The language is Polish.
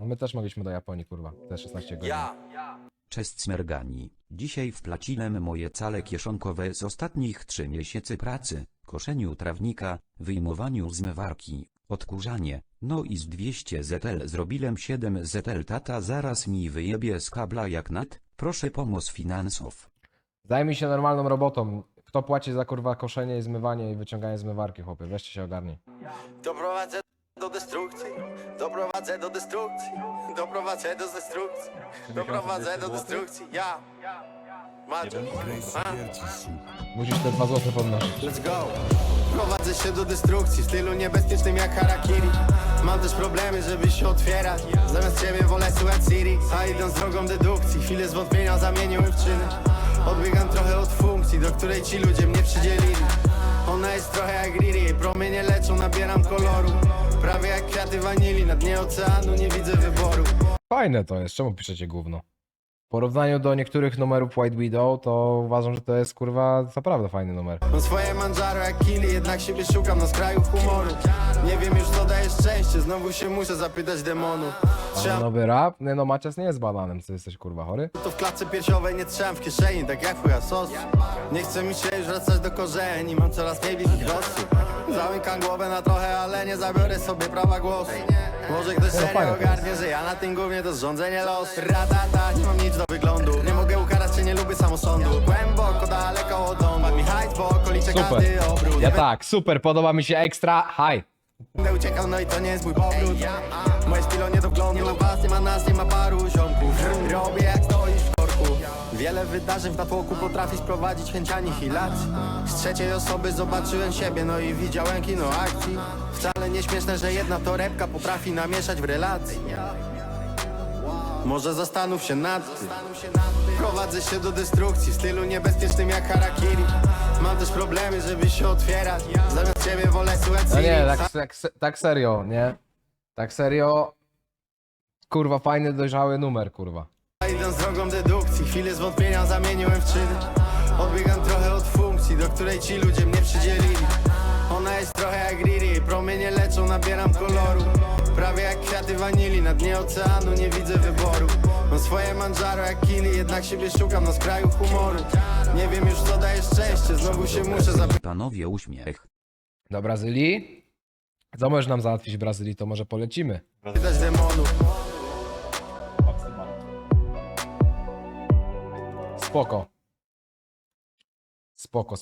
No My też mogliśmy do Japonii, kurwa. Te 16 godzin. Cześć Smergani. Dzisiaj wplaciłem moje cale kieszonkowe z ostatnich 3 miesięcy pracy, koszeniu trawnika, wyjmowaniu zmywarki, odkurzanie, no i z 200 ZL zrobiłem 7 ZL tata zaraz mi wyjebie z kabla jak nat, proszę pomoc finansów. Zajmij się normalną robotą. Kto płaci za kurwa koszenie i zmywanie i wyciąganie zmywarki, chłopie? Weźcie się ogarnij. Doprowadzę do destrukcji, doprowadzę do destrukcji, doprowadzę do destrukcji, doprowadzę do destrukcji, ja, Maciu, a? Musisz te dwa złote podnosić. let's go. Prowadzę się do destrukcji w stylu niebezpiecznym jak harakiri. Mam też problemy, żeby się otwierać Zamiast ciebie wolę słuchać Siri A idąc drogą dedukcji, chwilę zwątpienia zamieniłem w czyny. Odbiegam trochę od funkcji, do której ci ludzie mnie przydzielili. Ona jest trochę jak Riri, promienie leczą, nabieram koloru kwiaty wanilii, na dnie oceanu nie widzę wyboru Fajne to jest, czemu piszecie gówno? W porównaniu do niektórych numerów White Widow, to uważam, że to jest kurwa naprawdę fajny numer. Mam swoje manżaro jak kili, jednak siebie szukam na skraju humoru Nie wiem już co daje szczęście, znowu się muszę zapytać demonu Ale Trzeba nowy rap? Nie no, Macias nie jest bananem, co jesteś kurwa chory? to w klatce piersiowej nie trzymam w kieszeni, tak jak chuja sos Nie chce mi się już wracać do korzeni, mam coraz mniej bliskich rosów Zamykam głowę na trochę, ale nie zabiorę sobie prawa głosu Może ktoś fajne serio ogarnie, że ja na tym głównie to zrządzenie losu Radata, nie mam nic do wyglądu. Nie mogę ukarać się, nie lubię samosądu. Głęboko, daleko od domu. Mi hajs po okolicze Super. każdy obrót. Ja tak, super, podoba mi się ekstra, hi. Będę uciekał, no i to nie jest mój powrót. Moje stylo nie do wglądu Nie ma was, nie ma nas, nie ma paru ziomków. Robię jak w korku Wiele wydarzeń w natłoku potrafi sprowadzić chęć anihilacji Z trzeciej osoby zobaczyłem siebie, no i widziałem kino akcji. Wcale nie śmieszne, że jedna torebka potrafi namieszać w relacji. Może zastanów się nad tym. Prowadzę się do destrukcji w stylu niebezpiecznym jak harakiri. Mam też problemy, żeby się otwierać. Zamiast ciebie wolę słuchać No nie, tak, tak, tak serio, nie? Tak serio. Kurwa, fajny, dojrzały numer, kurwa. Drogą dedukcji, chwilę zwątpienia zamieniłem w czyny. Odbiegam trochę od funkcji, do której ci ludzie mnie przydzielili. Ona jest trochę jak Riri, promienie leczą, nabieram koloru. Prawie jak kwiaty wanilii, na dnie oceanu nie widzę wyboru. Mam swoje manżaro jak kili, jednak siebie szukam na skraju humoru. Nie wiem już co daje szczęście, znowu się muszę zapytać. Panowie uśmiech. Do Brazylii? Co możesz nam załatwić w Brazylii, to może polecimy. Demonu Spoko. Spoko,